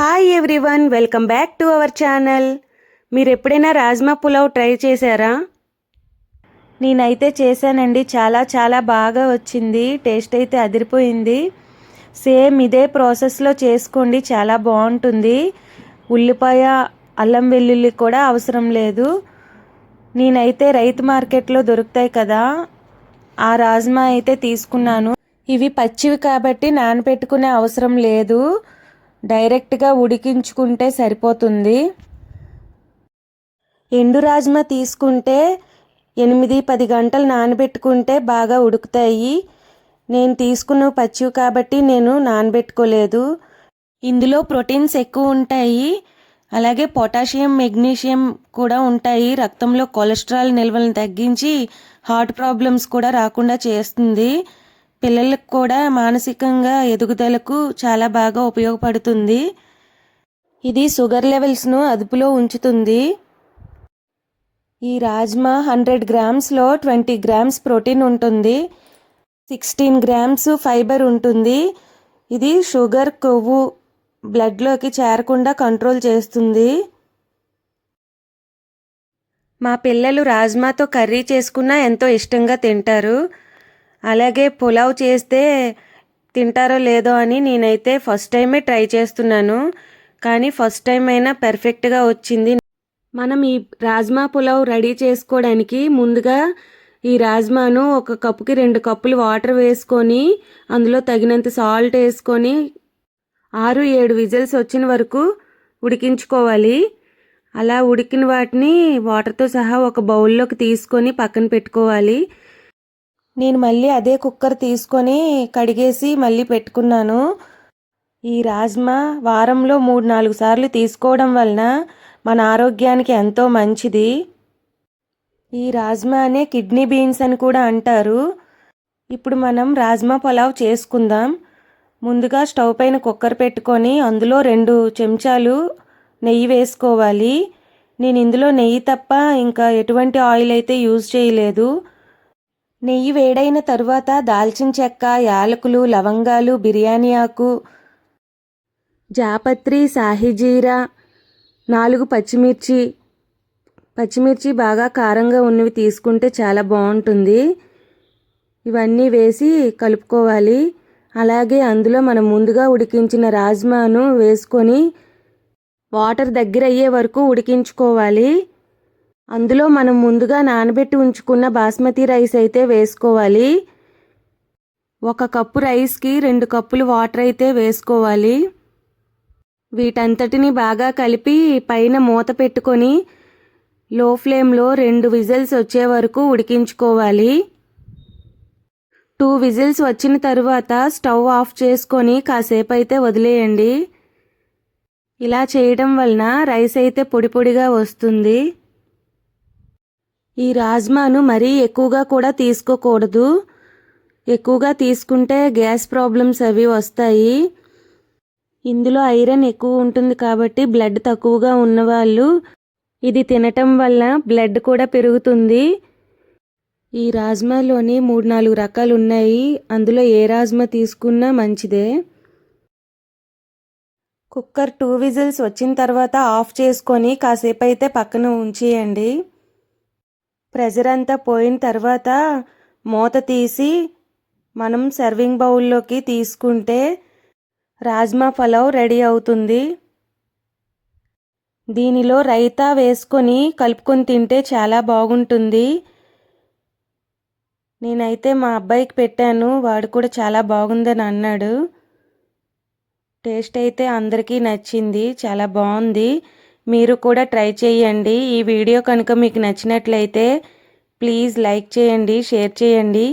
Hi everyone welcome back to our channel మీరు ఎప్పుడైనా rajma pulao try చేశారా? నేనైతే చేశానండి. చాలా చాలా బాగా వచ్చింది. టేస్ట్ అయితే అదిరిపోయింది. సేమ్ ఇదే ప్రాసెస్లో చేసుకోండి. చాలా బాగుంటుంది. ఉల్లిపాయ అల్లం వెల్లుల్లి కూడా అవసరం లేదు. నేనైతే రైతు మార్కెట్లో దొరుకుతాయి కదా. ఆ రాజ్మా అయితే తీసుకున్నాను. ఇవి పచ్చివి కాబట్టి నానపెట్టుకునే అవసరం లేదు. డైరెక్ట్గా ఉడికించుకుంటే సరిపోతుంది. ఎండు రాజ్మా తీసుకుంటే ఎనిమిది పది గంటలు నానబెట్టుకుంటే బాగా ఉడుకుతాయి. నేను తీసుకున్న పచ్చివి కాబట్టి నేను నానబెట్టుకోలేదు. ఇందులో ప్రోటీన్స్ ఎక్కువ ఉంటాయి. అలాగే పొటాషియం మెగ్నీషియం కూడా ఉంటాయి. రక్తంలో కొలెస్ట్రాల్ నిల్వలను తగ్గించి హార్ట్ ప్రాబ్లమ్స్ కూడా రాకుండా చేస్తుంది. పిల్లలకు కూడా మానసికంగా ఎదుగుదలకు చాలా బాగా ఉపయోగపడుతుంది. ఇది షుగర్ లెవెల్స్ను అదుపులో ఉంచుతుంది. ఈ రాజ్మా హండ్రెడ్ గ్రామ్స్లో ట్వంటీ గ్రామ్స్ ప్రోటీన్ ఉంటుంది. సిక్స్టీన్ గ్రామ్స్ ఫైబర్ ఉంటుంది. ఇది షుగర్ కొవ్వు బ్లడ్లోకి చేరకుండా కంట్రోల్ చేస్తుంది. మా పిల్లలు రాజ్మాతో కర్రీ చేసుకున్నా ఎంతో ఇష్టంగా తింటారు. అలాగే పులావ్ చేస్తే తింటారో లేదో అని నేనైతే ఫస్ట్ టైమే ట్రై చేస్తున్నాను. కానీ ఫస్ట్ టైం అయినా పర్ఫెక్ట్గా వచ్చింది. మనం ఈ రాజ్మా పులావ్ రెడీ చేసుకోవడానికి ముందుగా ఈ రాజ్మాను ఒక కప్పుకి రెండు కప్పులు వాటర్ వేసుకొని అందులో తగినంత సాల్ట్ వేసుకొని ఆరు ఏడు విజిల్స్ వచ్చిన వరకు ఉడికించుకోవాలి. అలా ఉడికిన వాటిని వాటర్తో సహా ఒక బౌల్లోకి తీసుకొని పక్కన పెట్టుకోవాలి. నేను మళ్ళీ అదే కుక్కర్ తీసుకొని కడిగేసి మళ్ళీ పెట్టుకున్నాను. ఈ రాజ్మా వారంలో మూడు నాలుగు సార్లు తీసుకోవడం వలన మన ఆరోగ్యానికి ఎంతో మంచిది. ఈ రాజ్మా అనే కిడ్నీ బీన్స్ అని కూడా అంటారు. ఇప్పుడు మనం రాజ్మా పులావ్ చేసుకుందాం. ముందుగా స్టవ్ పైన కుక్కర్ పెట్టుకొని అందులో రెండు చెంచాలు నెయ్యి వేసుకోవాలి. నేను ఇందులో నెయ్యి తప్ప ఇంకా ఎటువంటి ఆయిల్ అయితే యూజ్ చేయలేదు. నెయ్యి వేడైన తరువాత దాల్చిన చెక్క యాలకులు లవంగాలు బిర్యానీ ఆకు జాపత్రి సాహిజీరా నాలుగు పచ్చిమిర్చి పచ్చిమిర్చి బాగా కారంగా ఉన్నవి తీసుకుంటే చాలా బాగుంటుంది. ఇవన్నీ వేసి కలుపుకోవాలి. అలాగే అందులో మనం ముందుగా ఉడికించిన రాజ్మాను వేసుకొని వాటర్ దగ్గర అయ్యే వరకు ఉడికించుకోవాలి. అందులో మనం ముందుగా నానబెట్టి ఉంచుకున్న బాస్మతి రైస్ అయితే వేసుకోవాలి. ఒక కప్పు రైస్కి రెండు కప్పులు వాటర్ అయితే వేసుకోవాలి. వీటంతటిని బాగా కలిపి పైన మూత పెట్టుకొని లో ఫ్లేమ్లో రెండు విజిల్స్ వచ్చే వరకు ఉడికించుకోవాలి. టూ విజిల్స్ వచ్చిన తర్వాత స్టవ్ ఆఫ్ చేసుకొని కాసేపు అయితే వదిలేయండి. ఇలా చేయడం వలన రైస్ అయితే పొడి పొడిగా వస్తుంది. ఈ రాజ్మాను మరీ ఎక్కువగా కూడా తీసుకోకూడదు. ఎక్కువగా తీసుకుంటే గ్యాస్ ప్రాబ్లమ్స్ అవి వస్తాయి. ఇందులో ఐరన్ ఎక్కువ ఉంటుంది కాబట్టి బ్లడ్ తక్కువగా ఉన్నవాళ్ళు ఇది తినటం వల్ల బ్లడ్ కూడా పెరుగుతుంది. ఈ రాజ్మాలోని మూడు నాలుగు రకాలు ఉన్నాయి. అందులో ఏ రాజ్మా తీసుకున్నా మంచిదే. కుక్కర్ టూ విజిల్స్ వచ్చిన తర్వాత ఆఫ్ చేసుకొని కాసేపు అయితే పక్కన ఉంచేయండి. ప్రెజర్ అంతా పోయిన తర్వాత మూత తీసి మనం సర్వింగ్ బౌల్లోకి తీసుకుంటే రాజ్మా పలావ్ రెడీ అవుతుంది. దీనిలో రైతా వేసుకొని కలుపుకొని తింటే చాలా బాగుంటుంది. నేనైతే మా అబ్బాయికి పెట్టాను వాడు కూడా చాలా బాగుందని అన్నాడు. టేస్ట్ అయితే అందరికీ నచ్చింది చాలా బాగుంది. మీరు కూడా ట్రై చేయండి. ఈ వీడియో కనుక మీకు నచ్చినట్లయితే ప్లీజ్ లైక్ చేయండి షేర్ చేయండి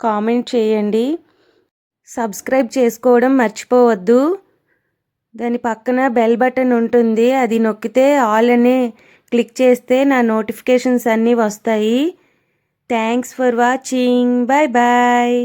కామెంట్ చేయండి. సబ్స్క్రైబ్ చేసుకోవడం మర్చిపోవద్దు. దాని పక్కన బెల్ బటన్ ఉంటుంది. అది నొక్కితే ఆల్ అని క్లిక్ చేస్తే నా నోటిఫికేషన్స్ అన్నీ వస్తాయి. Thanks for watching. Bye bye